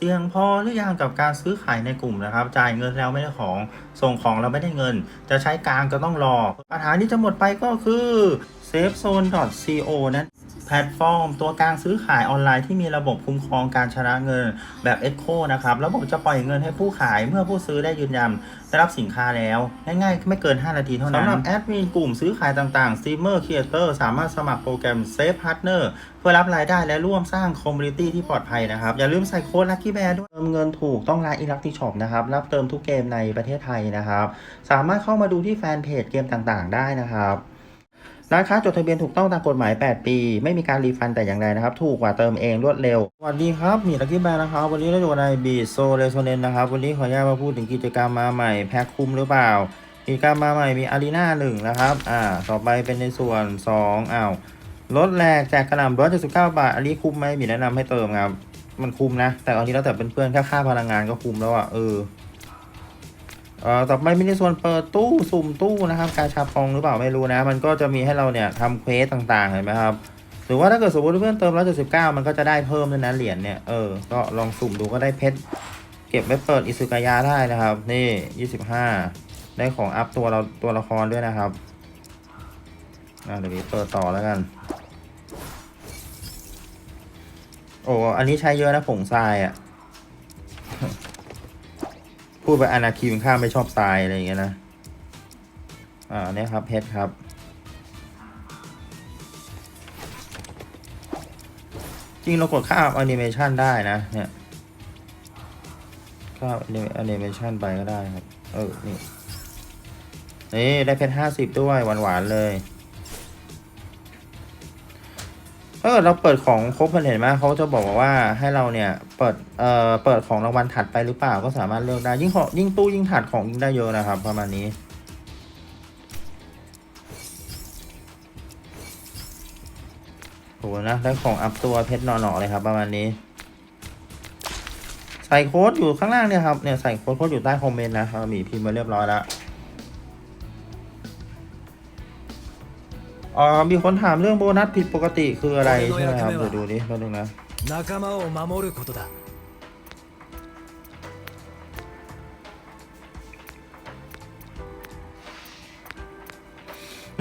เสี่ยงพอหรือยังกับการซื้อขายในกลุ่มนะครับ จ่ายเงินแล้วไม่ได้ของ ส่งของเราไม่ได้เงิน จะใช้กลางก็ต้องรอ ปัญหาที่จะหมดไปก็คือ safezone.co นั้น แพลตฟอร์ม ตัวกลางซื้อขายออนไลน์ที่มีระบบคุ้มครองการชำระเงินแบบ Echo นะครับ ระบบจะปล่อยเงินให้ผู้ขายเมื่อผู้ซื้อได้ยืนยันได้รับสินค้าแล้ว ง่ายๆ ไม่เกิน 5 นาทีเท่านั้นสำหรับแอดมินกลุ่มซื้อขายต่างๆ Streamer Creator สามารถสมัครโปรแกรม Safe Partner เพื่อรับรายได้และร่วมสร้างคอมมูนิตี้ที่ปลอดภัยนะครับ อย่าลืมใส่โค้ด Lucky Bear ด้วยเติมเงินถูกต้องร้าน Electric Shop นะครับ รับเติมทุกเกมในประเทศไทยนะครับ สามารถเข้ามาดูที่แฟนเพจเกมต่างๆ ได้นะครับ ร้านค้าจดทะเบียนถูกต้องตามกฎหมาย 8 ปี ไม่มีการรีฟันแต่อย่างใดนะครับ ถูกกว่าเติมเองรวดเร็ว สวัสดีครับ มีลักกี้แบร์นะครับ วันนี้เราอยู่ในบีโซเรโซเนนนะครับ วันนี้ขออนุญาตมาพูดถึงกิจกรรมมาใหม่ แพ็คคุ้มหรือเปล่า กิจกรรมมาใหม่มีอารีนาหนึ่งนะครับ อ่า ต่อไปเป็นในส่วน 2อ้าวลดแรกแจกกระหน่ำร้อยเจ็ดสิบเก้าบาท อันนี้คุ้มไหมมีแนะนำให้เติมครับ มันคุ้มนะ แต่อันนี้แล้วแต่เป็นเพื่อนๆแค่ค่าพลังงานก็คุ้มแล้วอะ เออ เอ่อต่อไปมีในส่วนเปิดตู้สุ่มตู้นะครับการชาพองหรือเปล่าไม่รู้นะ มันก็จะมีให้เราเนี่ยทำเควสต่างๆเห็นไหมครับหรือว่าถ้าเกิดสมมติเพื่อนเติม179มันก็จะได้เพิ่มด้วยนะเหรียญเนี่ยเออก็ลองสุ่มดูก็ได้เพชรเก็บไว้เปิดอิสุกายะได้นะครับ นี่25ได้ของอัพตัวเราตัวละครด้วยนะครับอ่าเดี๋ยวนี้เปิดต่อแล้วกันโอ้อันนี้ใช้เยอะนะผงทรายอะ พูดไปอนาคีมันข้ามไม่ชอบทรายอะไรอย่างเงี้ยนะ อ่าเนี่ยครับเพชรครับ จริงเรากดค่าแอนิเมชันได้นะ เนี่ยค่าแอนิเมชันไปก็ได้ครับ เออ นี่ นี่ ได้เพชรห้าสิบด้วยหวานๆเลย เออเราเปิดของครบมันเห็นไหมเขาจะบอกว่าให้เราเนี่ยเปิดเอ่อเปิดของรางวัลถัดไปหรือเปล่าก็สามารถเลือกได้ยิ่งของยิ่งตู้ยิ่งถัดของยิ่งได้เยอะนะครับ ประมาณนี้ โหนะได้ของอัพตัวเพชรหน่อๆเลยครับ ประมาณนี้ ใส่โค้ดอยู่ข้างล่างเนี่ยครับเนี่ยใส่โค้ดโค้ดอยู่ใต้คอมเมนต์นะครับมีพิมพ์มาเรียบร้อยแล้ว อ๋อมีคนถามเรื่องโบนัสผิดปกติคืออะไรใช่ไหมครับเดี๋ยวดูดิแป๊บนึงนะ 仲間を守ることだ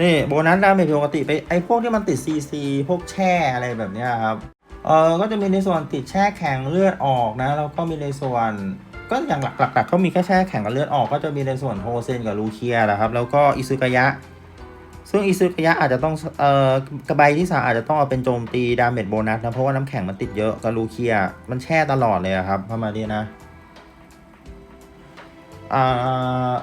นี่โบนัสดาเมจปกติไปไอ้พวกที่มันติดซีซีพวกแช่อะไรแบบเนี้ยครับเออก็จะมีในส่วนติดแช่แข็งเลือดออกนะแล้วก็มีในส่วนก็อย่างหลักๆก็มีแค่แช่แข็งกับเลือดออกก็จะมีในส่วนโฮเซนกับลูเคียแหละครับ แล้วก็อิซึกายะ ซึ่งอิซึกยะอาจจะต้องเอ่อกระใบที่สามอาจจะต้องเอาเป็นโจมตีดาเมจโบนัสนะ เพราะว่าน้ำแข็งมันติดเยอะกับลูเคียมันแช่ตลอดเลยครับประมาณนี้นะอ่า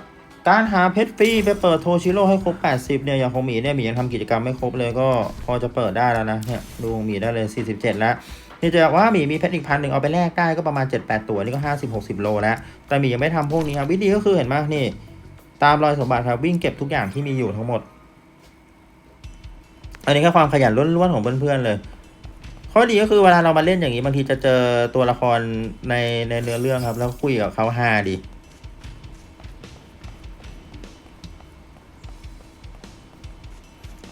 การหาเพชรฟรีไปเปิดโทชิโร่ให้ครบ 80 เนี่ยอย่างของหมีเนี่ยหมียังทำกิจกรรมไม่ครบเลยก็พอจะเปิดได้แล้วนะเนี่ยดูของหมีได้เลย 47 แล้วนี่จะบอกว่าหมีมีเพชรอีกพันหนึ่งเอาไปแลกได้ก็ประมาณ 7-8 ตัวนี่ก็ 50-60 โลแล้ว แต่หมียังไม่ทำพวกนี้ครับวิธีก็คือเห็นไหมนี่ ตามรอยสมบัติครับวิ่งเก็บทุกอย่างที่มีอยู่ทั้งหมด อันนี้ก็ความขยันล้วนๆของเพื่อนๆเลย ข้อดีก็คือเวลาเรามาเล่นอย่างนี้บางทีจะเจอตัวละครในในเนื้อเรื่องครับ แล้วคุยกับเขาฮาดี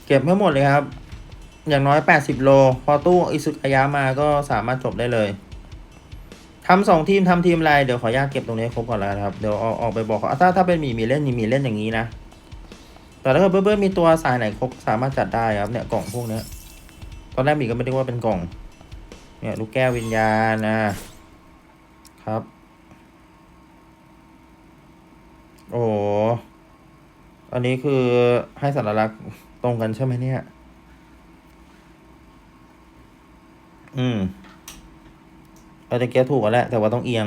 เก็บให้หมดเลยครับ อย่างน้อย 80 โล พอตู้อิสุกายะมาก็สามารถจบได้เลยทำสองทีมทำทีมอะไรเดี๋ยวขออนุญาตเก็บตรงนี้ครบก่อนแล้วครับ เดี๋ยวออกออกไปบอกเขาถ้าถ้าเป็นมีมีเล่นมีมีเล่นอย่างนี้นะ แต่ถ้าเกิดเบิ้ลๆมีตัวสายไหนครบสามารถจัดได้ครับเนี่ยกล่องพวกเนี้ยตอนแรกมีก็ไม่ได้ว่าเป็นกล่อง เนี่ยลูกแก้ววิญญาณนะครับ โอ้โหอันนี้คือให้สัญลักษณ์ตรงกันใช่ไหมเนี่ย อืมเอาตะเกียถูกแล้วแหละแต่ว่าต้องเอียง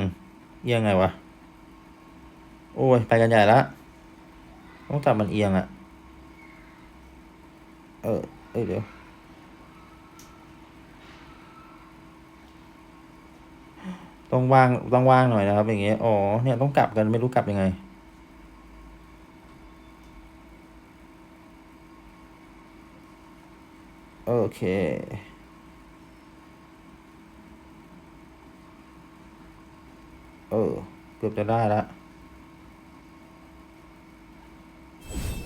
เอียงไงวะ โอ้ย ไปกันใหญ่ละ ต้องจับมันเอียงอะ เออเอ้ยเดี๋ยวต้องวางต้องวางหน่อยนะครับ อย่างเงี้ยอ๋อเนี่ยต้องกลับกันไม่รู้กลับยังไง โอเคเออเกือบจะได้แล้ว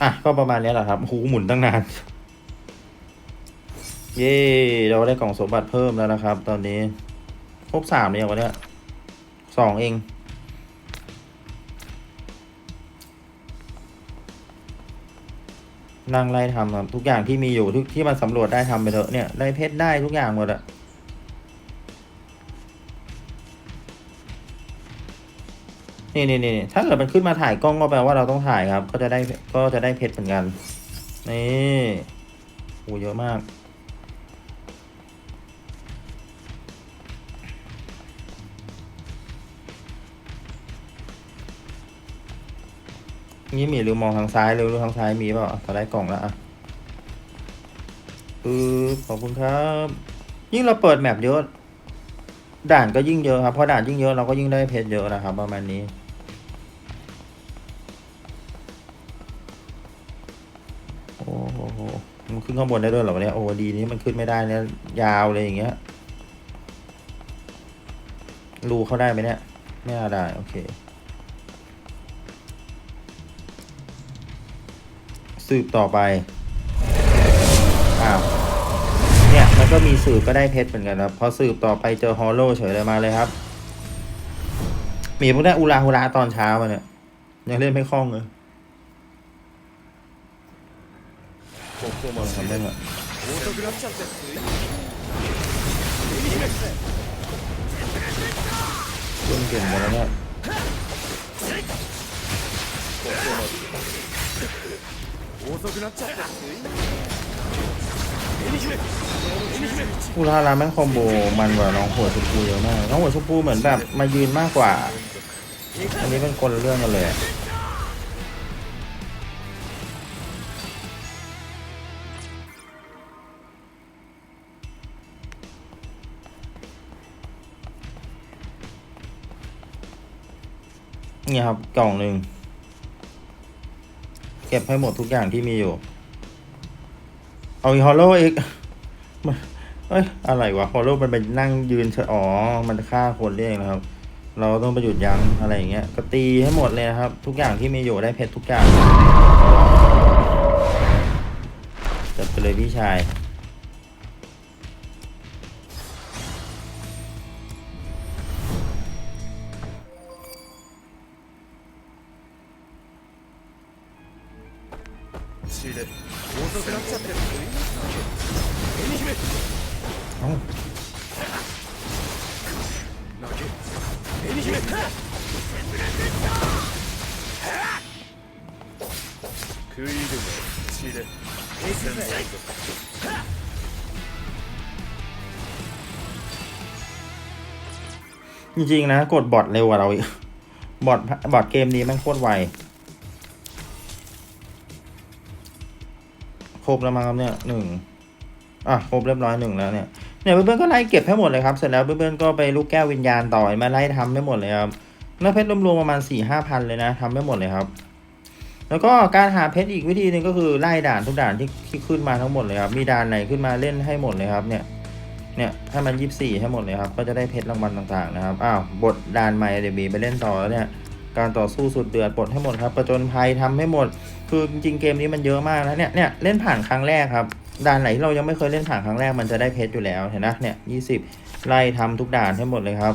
อะก็ประมาณนี้แหละครับหูหมุนตั้งนาน เย้เราได้กล่องสมบัติเพิ่มแล้วนะครับ ตอนนี้ครบสามเนี่ยวันเนี้ยสองเอง นั่งไล่ทำครับทุกอย่างที่มีอยู่ทุกที่มันสำรวจได้ทำไปเถอะเนี่ยได้เพชรได้ทุกอย่างหมดอะนี่นี่นี่ถ้าเกิดมันขึ้นมาถ่ายกล้องก็แปลว่าเราต้องถ่ายครับ ก็จะได้ก็จะได้เพชรเหมือนกัน นี่โอ้เยอะมาก นี่มีหรือมองทางซ้ายหรือทางซ้ายมีเปล่าตอนได้กล่องแล้วอะอือขอบคุณครับ ยิ่งเราเปิดแมปเยอะ ด่านก็ยิ่งเยอะครับเพราะด่านยิ่งเยอะเราก็ยิ่งได้เพชรเยอะนะครับ ประมาณนี้โอ้โหมันขึ้นข้างบนได้ด้วยเหรอวะเนี่ยโอ้ดีนี้มันขึ้นไม่ได้เนี่ยยาวเลยอย่างเงี้ยรูเข้าได้ไหมเนี่ย ไม่ได้โอเค สืบต่อไปอ้าวเนี่ยมันก็มีสืบก็ได้เพชรเหมือนกันครับพอสืบต่อไปเจอฮอลโลเฉยเลยมาเลยครับมีพวกได้อุลาฮุระตอนเช้ามาเนี่ยยังเล่นไม่คล่องเลยทำได้มดเล่นเก่งหมดแล้วเนี่ย 遅くなっちゃってつい อุลาฮุระแม่งคอมโบมันกว่าน้องหัวชมพูเยอะมาก น้องหัวชมพูเหมือนแบบมายืนมากกว่า อันนี้เป็นคนละเรื่องกันเลยอะ นี่ครับกล่องหนึ่ง เก็บให้หมดทุกอย่างที่มีอยู่ เอาฮอลโลอีกเอ้ย อะไรวะฮอลโลมันไปนั่งยืนเฉอ๋อ มันฆ่าคนเองนะครับ เราต้องไปหยุดยั้งอะไรอย่างเงี้ย ก็ตีให้หมดเลยนะครับ ทุกอย่างที่มีอยู่ได้เพชรทุกอย่างจัดไปเลยพี่ชาย 遅くなっちゃってつい紅姫 เอ้า 泣け紅姫食いるが血で戦争 จริงๆนะ กดบอทเร็วกว่าเราอีก บอทบอทเกมนี้แม่งโคตรไว รบแล้วมั้งครับเนี่ยหนึ่งอะครบเรียบร้อยหนึ่งแล้วเนี่ยเนี่ยเพื่อนๆก็ไล่เก็บให้หมดเลยครับเสร็จแล้วเพื่อนๆก็ไปลูกแก้ววิญญาณต่อมาไล่ทำให้หมดเลยครับแล้วเพชรรวมๆประมาณสี่ห้าพันเลยนะทำให้หมดเลยครับ แล้วก็การหาเพชรอีกวิธีหนึ่งก็คือไล่ด่านทุกด่านที่ที่ขึ้นมาทั้งหมดเลยครับมีด่านไหนขึ้นมาเล่นให้หมดเลยครับเนี่ยเนี่ยให้มันยี่สี่ให้หมดเลยครับก็จะได้เพชรรางวัลต่างๆนะครับอ้าวบทด่านใหม่เดี๋ยวมีไปเล่นต่อแล้วเนี่ย การต่อสู้สุดเดือดปลดให้หมดครับประจนภัยทำให้หมด คือจริงๆเกมนี้มันเยอะมากนะเนี่ยเนี่ยเล่นผ่านครั้งแรกครับด่านไหนที่เรายังไม่เคยเล่นผ่านครั้งแรกมันจะได้เพชรอยู่แล้วเห็นนะเนี่ยยี่สิบไล่ทำทุกด่านให้หมดเลยครับ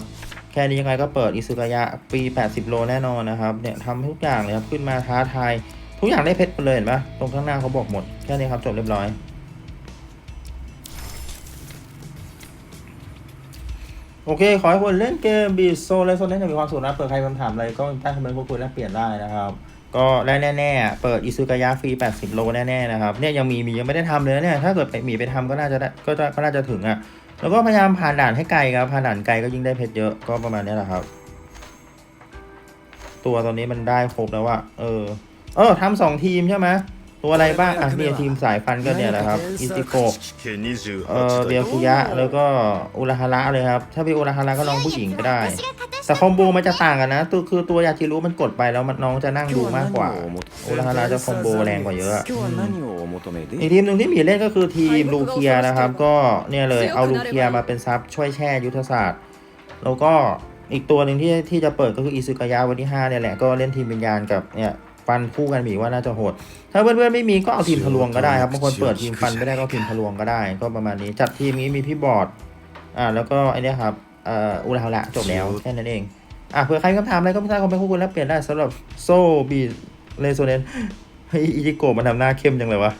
แค่นี้ยังไงก็เปิดอิสุกายะปี 80 โลแน่นอนนะครับเนี่ยทำทุกอย่างเลยครับขึ้นมาท้าทายทุกอย่างได้เพชรหมดเลยเห็นปะตรงข้างหน้าเขาบอกหมดแค่นี้ครับจบเรียบร้อย โอเค ขอให้คนเล่นเกมบีโซและโซเล่นมีความสุขนะ เปิดใครคำถามอะไรก็ใต้คอมเมนต์พูดคุยแลกเปลี่ยนได้นะครับ ก็ได้แน่ๆ เปิดอิซุกายะฟรี 80 โลแน่ๆ นะครับ เนี่ยยังมีมียังไม่ได้ทำเลยเนี่ย ถ้าเกิดไปมีไปทำก็น่าจะได้ก็จะก็น่าจะถึงอะ แล้วก็พยายามผ่านด่านให้ไกลครับ ผ่านด่านไกลก็ยิ่งได้เพชรเยอะ ก็ประมาณนี้แหละครับ ตัวตอนนี้มันได้ครบแล้วว่าเออ เออทำสองทีมใช่ไหม ตัวอะไรบ้างอะเนี่ยทีมสายฟันก็เนี่ยแหละครับอิซิโกเออเบียคุยะ แล้วก็อุระฮาระเลยครับ ถ้าเป็นอุระฮาระก็น้องผู้หญิงก็ได้แต่คอมโบมันจะต่างกันนะตัวคือตัวยาชิรุมันกดไปแล้วมันน้องจะนั่งดูมากกว่าอุระฮาระจะคอมโบแรงกว่าเยอะอีกทีมหนึ่งที่มีเล่นก็คือทีมลูเคียนะครับ ก็เนี่ยเลยเอาลูเคียมาเป็นซับช่วยแช่ยุทธศาสตร์ แล้วก็อีกตัวหนึ่งที่ที่จะเปิดก็คืออิซุกายะวันที่5เนี่ยแหละก็เล่นทีมวิญญาณกับเนี่ย ฟันคู่กันมีว่าน่าจะโหด ถ้าเพื่อนๆไม่มีก็เอาทีมทะลวงก็ได้ครับบางคนเปิดทีมฟันไม่ได้ก็เอาทีมทะลวงก็ได้ ก็ประมาณนี้จัดทีมนี้มีพี่บอร์ดอ่าแล้วก็ไอเนี้ยครับเอ่ออุราฮาระจบแล้วแค่นั้นเองอะเผื่อใครมีคำถามอะไรก็ไม่ทราบคอมเมนต์พูดคุยแล้วเปลี่ยนได้สำหรับโซบีเลโซเนนเฮ้ยอิจิโกะมันทำหน้าเข้มจังเลยวะ